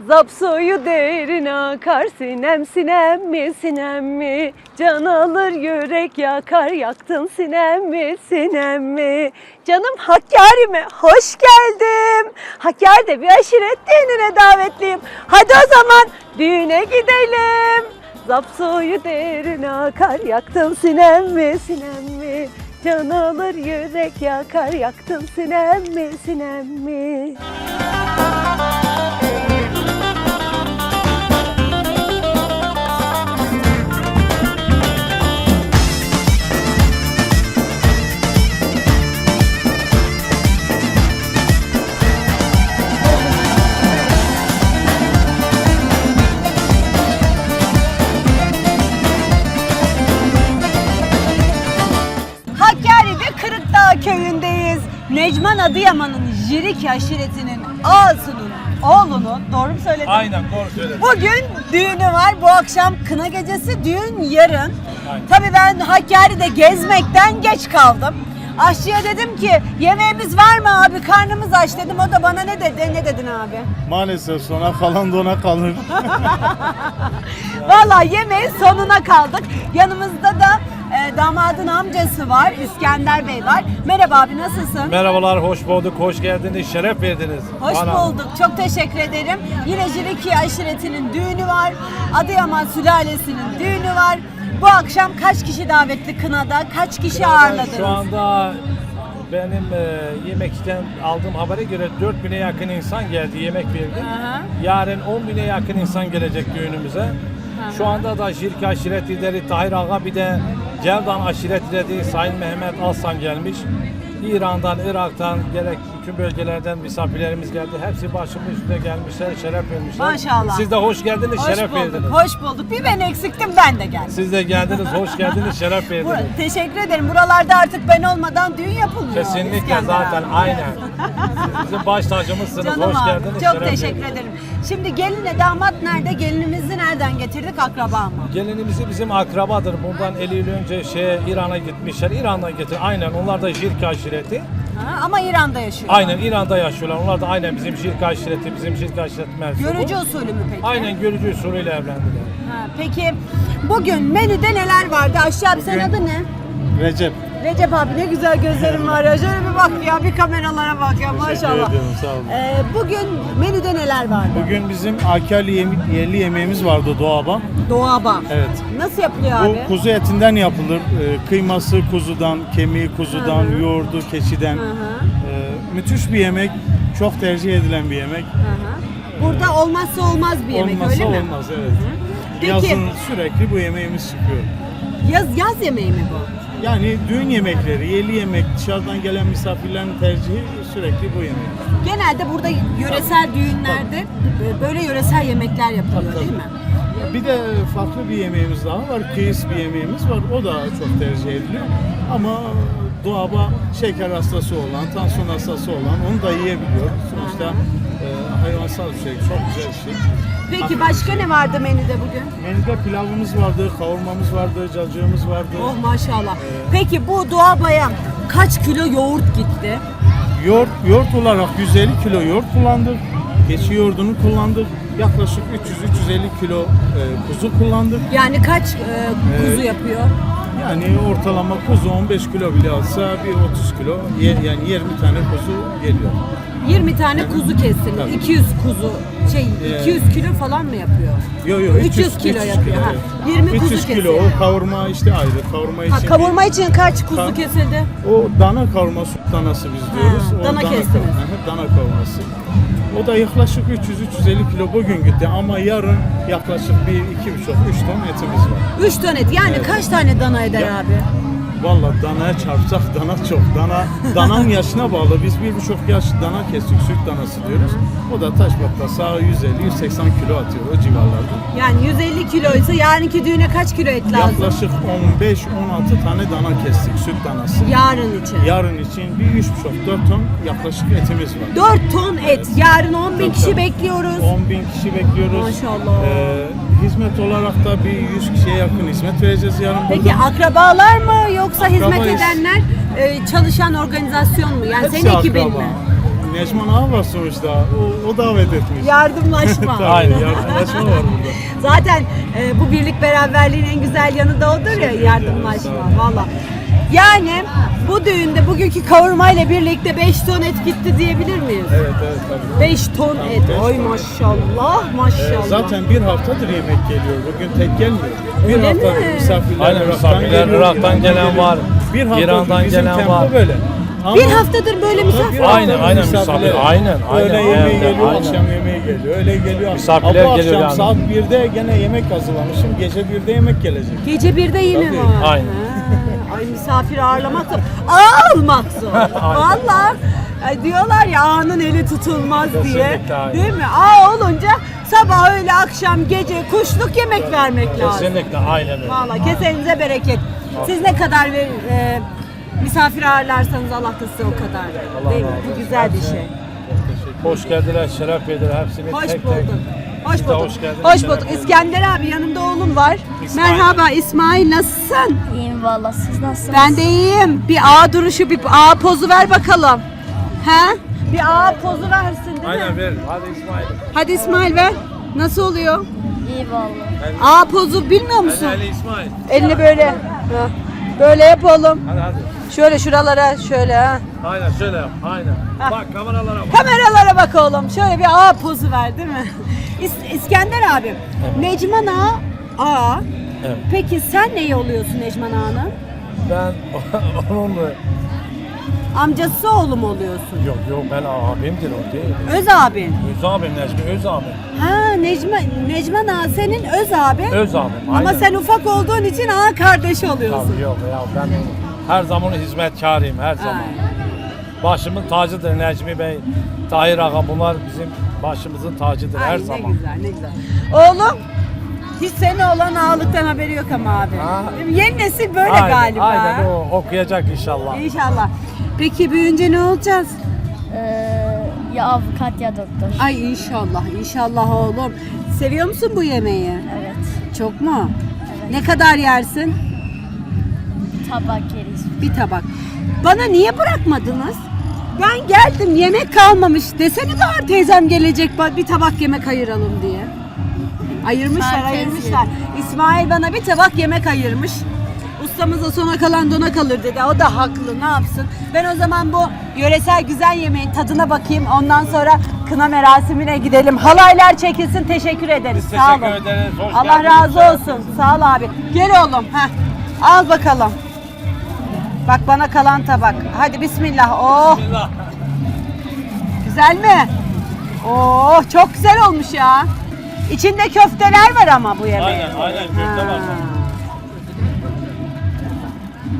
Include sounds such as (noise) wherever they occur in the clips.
Zap suyu derine akar sinem sinem mi sinem mi? Can alır yürek yakar yaktın sinem mi sinem mi? Canım Hakkari'me hoş geldim. Hakkari'de bir aşiret düğününe davetliyim. Hadi o zaman düğüne gidelim. Zap suyu derine akar yaktın sinem mi sinem mi? Can alır yürek yakar yaktın sinem mi sinem mi? Hakkari'de Kırıkdağ köyündeyiz. Necman Adıyaman'ın Jirik aşiretinin ağasının oğlunun, doğru mu söyledim? Aynen doğru söyledin. Bugün düğünü var. Bu akşam kına gecesi, düğün yarın. Aynen. Tabii ben Hakkari'de gezmekten geç kaldım. Aşçıya dedim ki yemeğimiz var mı abi karnımız aç dedim. O da bana ne dedi? Ne dedin abi? Maalesef sona kalan dona kalır. (laughs) Vallahi yemeğin sonuna kaldık. Yanımızda da e, damadın amcası var. İskender Bey var. Merhaba abi nasılsın? Merhabalar, hoş bulduk, hoş geldiniz, şeref verdiniz. Hoş Bana. bulduk. Çok teşekkür ederim. Yine Jiriki aşiretinin düğünü var. Adıyaman sülalesinin düğünü var. Bu akşam kaç kişi davetli kınada? Kaç kişi ağırladınız? Şu anda benim e, yemekten aldığım habere göre 4000'e yakın insan geldi, yemek verdi. Aha. Yarın 10.000'e yakın insan gelecek düğünümüze. Şu anda da Jirki aşiret lideri Tahir Ağa bir de Celdan aşiret lideri Sayın Mehmet Alsan gelmiş. İran'dan, Irak'tan, gerek bütün bölgelerden misafirlerimiz geldi. Hepsi başımın üstüne gelmişler, şeref vermişler. Maşallah. Siz de hoş geldiniz, Hoş şeref bulduk, verdiniz. hoş bulduk. Bir ben eksiktim, ben de geldim. Siz de geldiniz, hoş geldiniz, şeref Bu- verdiniz. teşekkür ederim. Buralarda artık ben olmadan düğün yapılmıyor. Kesinlikle İskender zaten abi. aynen. Siz Bizim baş tacımızsınız. Canım Hoş abi, geldiniz. Çok şeref teşekkür verdiniz. ederim. Şimdi gelinle damat nerede? Gelinimizi nereden getirdik? Akraba mı? Gelinimizi bizim akrabadır. Bundan 50 yıl önce şeye İran'a gitmişler. İran'dan getir. Aynen onlar da Jirka aşireti. Ha, ama İran'da yaşıyor. Aynen İran'da yaşıyorlar. Onlar da aynen bizim Jirka aşireti, bizim aşireti mensubu. Görücü usulü mü peki? Aynen görücü usulüyle evlendiler. Ha, peki bugün menüde neler vardı? Aşağı abi senin adı ne? Recep. Recep abi ne güzel gözlerin var ya. Şöyle bir bak ya bir kameralara bak ya maşallah. ediyorum, sağ olun. Ee, bugün menüde neler vardı? Bugün bizim Akerli yemi- yerli yemeğimiz vardı doğaba. Doğaba. Evet. Nasıl yapılıyor Bu abi? kuzu etinden yapılır. Ee, kıyması kuzudan, kemiği kuzudan, yoğurdu keçiden. Hı hı. Ee, müthiş bir yemek. Çok tercih edilen bir yemek. Hı hı. Burada olmazsa olmaz bir yemek Olmazsa öyle mi? olmaz evet. Peki. Yazın sürekli bu yemeğimiz çıkıyor. Yaz, yaz yemeği mi bu? Yani düğün yemekleri, yerli yemek, dışarıdan gelen misafirlerin tercihi sürekli bu yemek. Genelde burada yöresel düğünlerde böyle yöresel yemekler yapılıyor değil mi? Bir de farklı bir yemeğimiz daha var. Kıyıs bir yemeğimiz var. O da çok tercih ediliyor. Ama doğaba şeker hastası olan, tansiyon hastası olan onu da yiyebiliyor. Sonuçta e, hayvansal bir şey, çok güzel bir şey. Peki başka ne vardı menüde bugün? Menüde pilavımız vardı, kavurmamız vardı, cacığımız vardı. Oh maşallah. Peki bu doğabaya kaç kilo yoğurt gitti? Yoğurt, yoğurt olarak 150 kilo yoğurt kullandık. Keçi yoğurdunu kullandık. Yaklaşık 300-350 kilo e, kuzu kullandık. Yani kaç e, kuzu Ee, yapıyor? Yani ortalama kuzu 15 kilo bile alsa bir 30 kilo ye- yani 20 tane kuzu geliyor. 20 tane kuzu kestiniz. Tabii. 200 kuzu şey Ee, 200 kilo falan mı yapıyor? Yo yo 300 kilo yapıyor, ha. evet. 20 kuzu 300 kilo kesiyor. o kavurma işte ayrı kavurma için. Ha, kavurma için kaç kuzu Ka- kesildi? O dana kavurma süt danası biz diyoruz. O dana kestiniz. kavurma- dana kavurması. O da yaklaşık 300-350 kilo bugün gitti ama yarın yaklaşık bir iki buçuk üç ton etimiz var. 3 ton et. Yani kaç tane dana eder Ya- abi? Vallahi danaya çarpsak dana çok. Dana dananın yaşına bağlı. Biz bir buçuk yaş dana kestik süt danası diyoruz. O da taş patlasa 150-180 kilo atıyor o civarlarda. Yani 150 kiloysa yarınki düğüne kaç kilo et lazım? Yaklaşık 15-16 tane dana kestik süt danası. Yarın için. Yarın için bir 3,5-4 ton yaklaşık etimiz var. 4 ton et. Yarın 10 bin kişi bekliyoruz. 10 bin kişi bekliyoruz. Maşallah. Ee, hizmet olarak da bir 100 kişiye yakın hizmet vereceğiz yarın Peki burada. akrabalar mı yoksa hizmet Akrabayız. edenler e, çalışan organizasyon mu? Yani Hepsi senin ekibin akraba. mi? Necman Ağa var sonuçta. O, o davet etmiş. Yardımlaşma. (laughs) Tabii, Aynen. yardımlaşma var burada. Zaten e, bu birlik beraberliğin en güzel yanı da odur ya yardımlaşma valla. Yani bu düğünde bugünkü kavurmayla birlikte 5 ton et gitti diyebilir miyiz? Evet evet tabii. 5 ton Tabii, et. beş Ay ton. maşallah Ee, maşallah. zaten bir haftadır yemek geliyor. Bugün tek gelmiyor. Bir Öyle haftadır mi? misafirler Aynen, Irak'tan misafirler geliyor, Irak'tan İran'dan gelen geliyor. var, Bir haftadır İran'dan bizim gelen tempo var. böyle. Ama bir haftadır böyle misafir bir Aynen, haftadır aynen, misafirler. misafir. Aynen, aynen, Öğle yemeği aynen, geliyor, aynen. akşam yemeği geliyor. Öyle geliyor. Misafirler Ama geliyor akşam yani. saat 1'de gene yemek hazırlamışım. Gece 1'de yemek gelecek. Gece 1'de yine Tabii. var. Aynen. Ha, Ay misafir ağırlamak zor. Ağ almak zor. (laughs) Valla. Diyorlar ya ağanın eli tutulmaz diye. Kesinlikle aynen. Değil mi? Ağ olunca sabah öyle akşam gece kuşluk yemek vermek lazım. Kesinlikle aynen öyle. Valla kesenize bereket. Siz ne kadar ver, e, misafir ağırlarsanız Allah da size o kadar. Değil mi? Bu güzel bir şey. Hoş geldiler, şeref verdiler hepsini Hoş tek bulduk. tek. Hoş Siz de bulduk. hoş geldiniz, Hoş bulduk. İskender abi yanımda oğlum var. İsmail. Merhaba İsmail nasılsın? İyiyim valla siz nasılsınız? Ben de iyiyim. Bir ağ duruşu, bir ağ pozu ver bakalım. He? Bir ağ pozu versin değil mi? Aynen ver. Hadi İsmail. Hadi İsmail ver. Nasıl oluyor? İyi valla. Ağ pozu bilmiyor musun? Hadi Ali İsmail. Elini böyle. Ha. Böyle yap oğlum. Hadi hadi. Şöyle şuralara şöyle ha. Aynen şöyle yap. Aynen. Ha. Bak kameralara bak. Kameralara bak oğlum. Şöyle bir ağ pozu ver değil mi? İs- İskender abi. Necman ağa. Ağa. Evet. Peki sen ne oluyorsun Necman ağanın? Ben (laughs) onun Amcası oğlu mu oluyorsun? yok yok ben abimdir o değil. Öz abin. Öz abim Necmi, öz abim. Ha Necman, Necman ağa senin öz abin. Öz abim. Ama aynen. sen ufak olduğun için ağa kardeşi oluyorsun. Tabii yok ya ben her zaman hizmetkarıyım her zaman. Başımın tacıdır Necmi Bey, Tahir Ağa bunlar bizim başımızın tacıdır Ay, her ne zaman. güzel ne güzel. Oğlum hiç senin olan ağalıktan haberi yok ama abi. Ha. Yeni nesil böyle aynen, galiba. Aynen o okuyacak inşallah. İnşallah. Peki büyüyünce ne olacağız? Ee, ya avukat ya doktor. Ay inşallah inşallah oğlum. Seviyor musun bu yemeği? Evet. Çok mu? Ne kadar yersin? Tabak yeriz. Bir tabak. Bana niye bırakmadınız? Ben geldim yemek kalmamış. Desene daha teyzem gelecek bir tabak yemek ayıralım diye. Ayırmışlar Herkes ayırmışlar. İsmail bana bir tabak yemek ayırmış. Ustamız da sona kalan dona kalır dedi. O da haklı ne yapsın. Ben o zaman bu yöresel güzel yemeğin tadına bakayım. Ondan sonra kına merasimine gidelim. Halaylar çekilsin teşekkür ederiz. Biz Sağ teşekkür olun. ederiz. Hoş Allah geldiniz. razı olsun. Sağ ol abi. Gel oğlum. Heh. Al bakalım. Bak bana kalan tabak. Hadi bismillah. Oh Bismillah. güzel mi? Oh çok güzel olmuş ya. İçinde köfteler var ama bu yemeğin. Aynen aynen köfte var.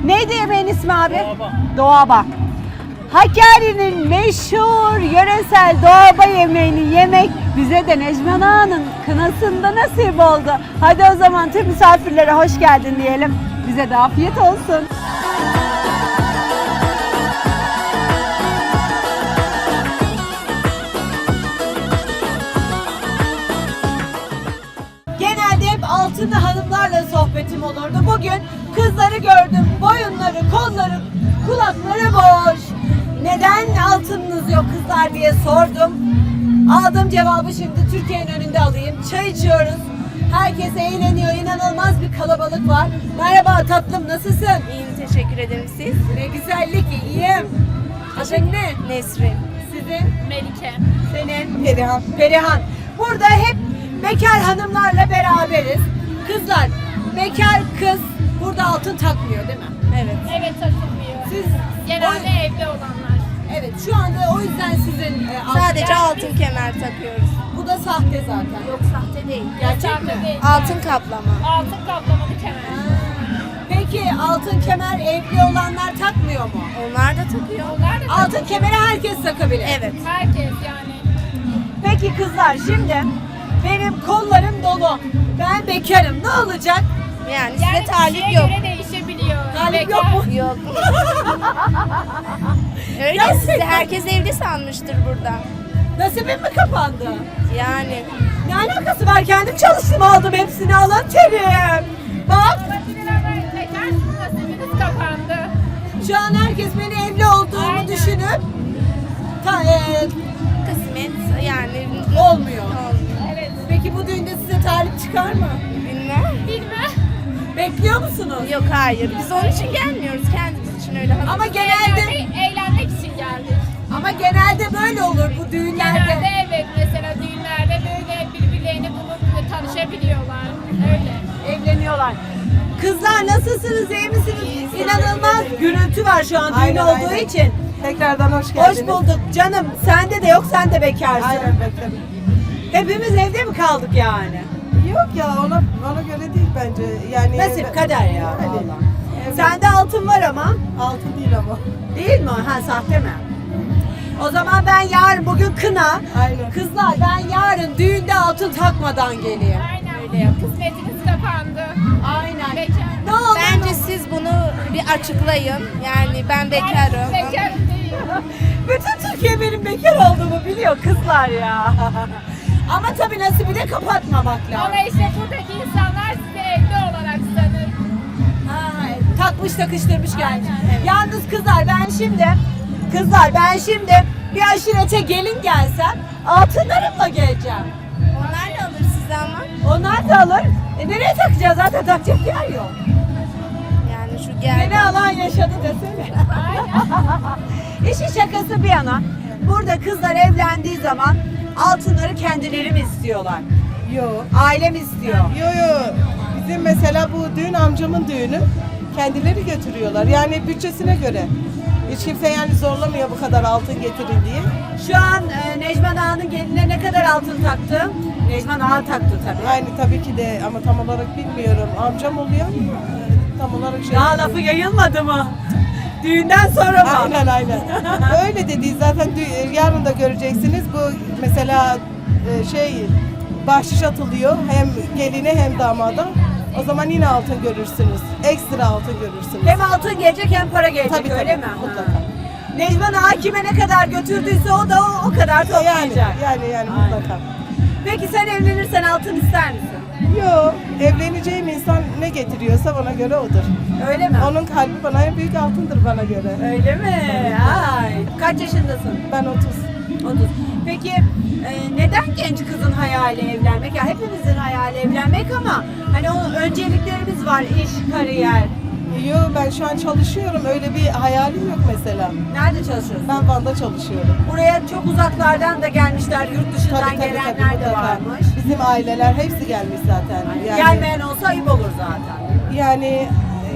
Neydi yemeğin ismi abi? Doğaba. Doğaba. Hakkari'nin meşhur yöresel doğaba yemeğini yemek bize de Necman Ağa'nın kınasında nasip oldu. Hadi o zaman tüm misafirlere hoş geldin diyelim. Bize de afiyet olsun. Hanımlarla sohbetim olurdu. Bugün kızları gördüm. Boyunları, kolları, kulakları boş. Neden altınınız yok kızlar diye sordum. Aldığım cevabı şimdi Türkiye'nin önünde alayım. Çay içiyoruz. Herkes eğleniyor. İnanılmaz bir kalabalık var. Merhaba tatlım nasılsın? İyiyim teşekkür ederim siz. Ne güzellik iyiyim. Adın ne? Nesrin. Sizin? Melike. Senin? Perihan. Perihan. Burada hep bekar hanımlarla beraberiz. Kızlar, bekar kız burada altın takmıyor değil mi? Evet. Evet takılmıyor. Siz Genelde o- evli olanlar. evet şu anda o yüzden sizin e, altın- Sadece altın kemer takıyoruz. bu da sahte zaten. Yok sahte değil. Gerçek Sahte mi? değil. Altın kaplama. Altın kaplamalı kemer. Peki altın kemer evli olanlar takmıyor mu? Onlar da takıyor. Onlar da Altın kemeri herkes takabilir. Evet. herkes yani. Peki kızlar şimdi benim kollarım dolu. Ben bekarım. Ne olacak? Yani Yani size talip yok. göre değişebiliyor. Talip Bekar- yok mu? Yok. (laughs) Öyle Gerçekten. sizi herkes evli sanmıştır burada. Nasibim mi kapandı? Yani Ne alakası var? Kendim çalıştım aldım hepsini alın terim. Bak nasibiniz kapandı. şu an herkes beni evli olduğumu Aynen. düşünüp ta, e, Kısmet yani olmuyor. olmuyor. Evet. Peki bu size talip çıkar mı? Bilmem. Bilmem. Bekliyor musunuz? Yok hayır. Biz onun için gelmiyoruz. Kendimiz için öyle hazır. Ama genelde Eğlenmek, eğlenmek için geldik. ama genelde böyle olur bu düğünlerde. Genelde evet mesela düğünlerde böyle birbirlerini bulup tanışabiliyorlar. Öyle. Evleniyorlar. Kızlar nasılsınız? iyi misiniz? İnanılmaz gürültü var şu an düğün Aynen, olduğu aynen. için. Tekrardan hoş geldiniz. Hoş bulduk canım. Sende de yok, sen de bekarsın. Aynen bekledim. Hepimiz evde mi kaldık yani? Yok ya ona ona göre değil bence. Yani Nasip kader ya. Öyle. vallahi. Evet. Sende altın var ama. altın değil ama. Değil mi? Ha sahte mi? O zaman ben yarın bugün kına. Aynen. Kızlar ben yarın düğünde altın takmadan geleyim. Aynen. Kısmetiniz kapandı. Aynen. Bekar. Ne oldu? Bence siz bunu bir açıklayın. Yani ben bekarım. Bekar değil. (laughs) Bütün Türkiye benim bekar olduğumu biliyor kızlar ya. (laughs) Ama tabii nasibi de kapatmamak lazım. Ama işte buradaki insanlar sizi evli olarak sanır. Ha, takmış takıştırmış gelmiş. Aynen, evet. Yalnız kızlar ben şimdi kızlar ben şimdi bir aşirete gelin gelsem altınlarımla geleceğim. Onlar da alır size ama. Onlar da alır. E nereye takacağız zaten takacak yer yok. Yani şu gel. Beni alan yaşadı desene. (laughs) İşin şakası bir yana. Burada kızlar evlendiği zaman altınları kendileri mi istiyorlar? Yok. Ailem istiyor. Yo yo. Bizim mesela bu düğün amcamın düğünü kendileri götürüyorlar. Yani bütçesine göre. Hiç kimse yani zorlamıyor bu kadar altın getirin diye. Şu an e, Necman Ağa'nın geline ne kadar altın taktı? Necman Ağa taktı tabii. Aynı tabii ki de ama tam olarak bilmiyorum. Amcam oluyor ama e, tam olarak şey. Daha lafı yayılmadı mı? Düğünden sonra mı? Aynen aynen. Öyle dedi zaten yarın da göreceksiniz. Bu mesela e, şey bahşiş atılıyor hem geline hem damada. O zaman yine altın görürsünüz. Ekstra altın görürsünüz. Hem altın gelecek hem para gelecek Tabii, öyle tabii, mi? mutlaka. Ha. Necman Ağa kime ne kadar götürdüyse o da o, o kadar Yani toplayacak. yani yani Aynen. mutlaka. Peki sen evlenirsen altın ister misin? Yok, evleneceğim insan ne getiriyorsa bana göre odur. Öyle mi? Onun kalbi bana en büyük altındır bana göre. Öyle mi? Ay. Kaç yaşındasın? Ben 30. 30. Peki e, neden genç kızın hayali evlenmek? Ya hepimizin hayali evlenmek ama hani o önceliklerimiz var. iş, kariyer. Yok ben şu an çalışıyorum. Öyle bir hayalim yok mesela. Nerede çalışıyorsun? Ben Van'da çalışıyorum. Buraya çok uzaklardan da gelmişler. Yurt dışından Tabii, tabii, gelenler tabii, de mutlaka. varmış. Bizim aileler hepsi gelmiş zaten. Yani, Gelmeyen olsa ayıp olur zaten. Yani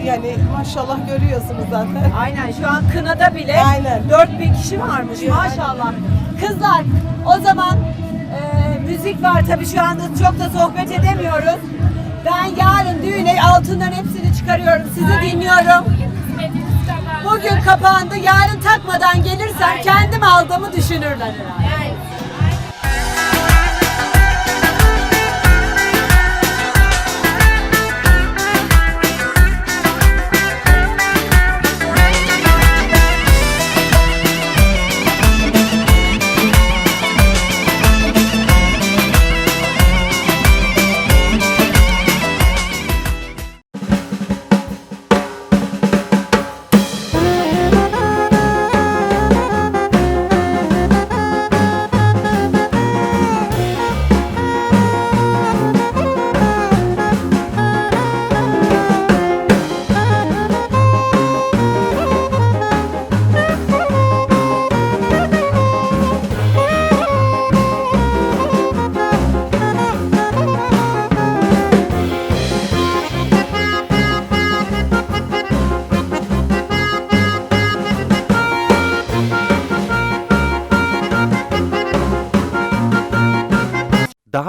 yani maşallah görüyorsunuz zaten. Aynen şu an kınada bile Aynen. 4000 kişi varmış maşallah. Kızlar o zaman e, müzik var tabii şu anda çok da sohbet edemiyoruz. Ben yarın düğüne altından hepsini çıkarıyorum. Sizi dinliyorum. Bugün kapandı. Yarın takmadan gelirsem kendim aldığımı düşünürler herhalde.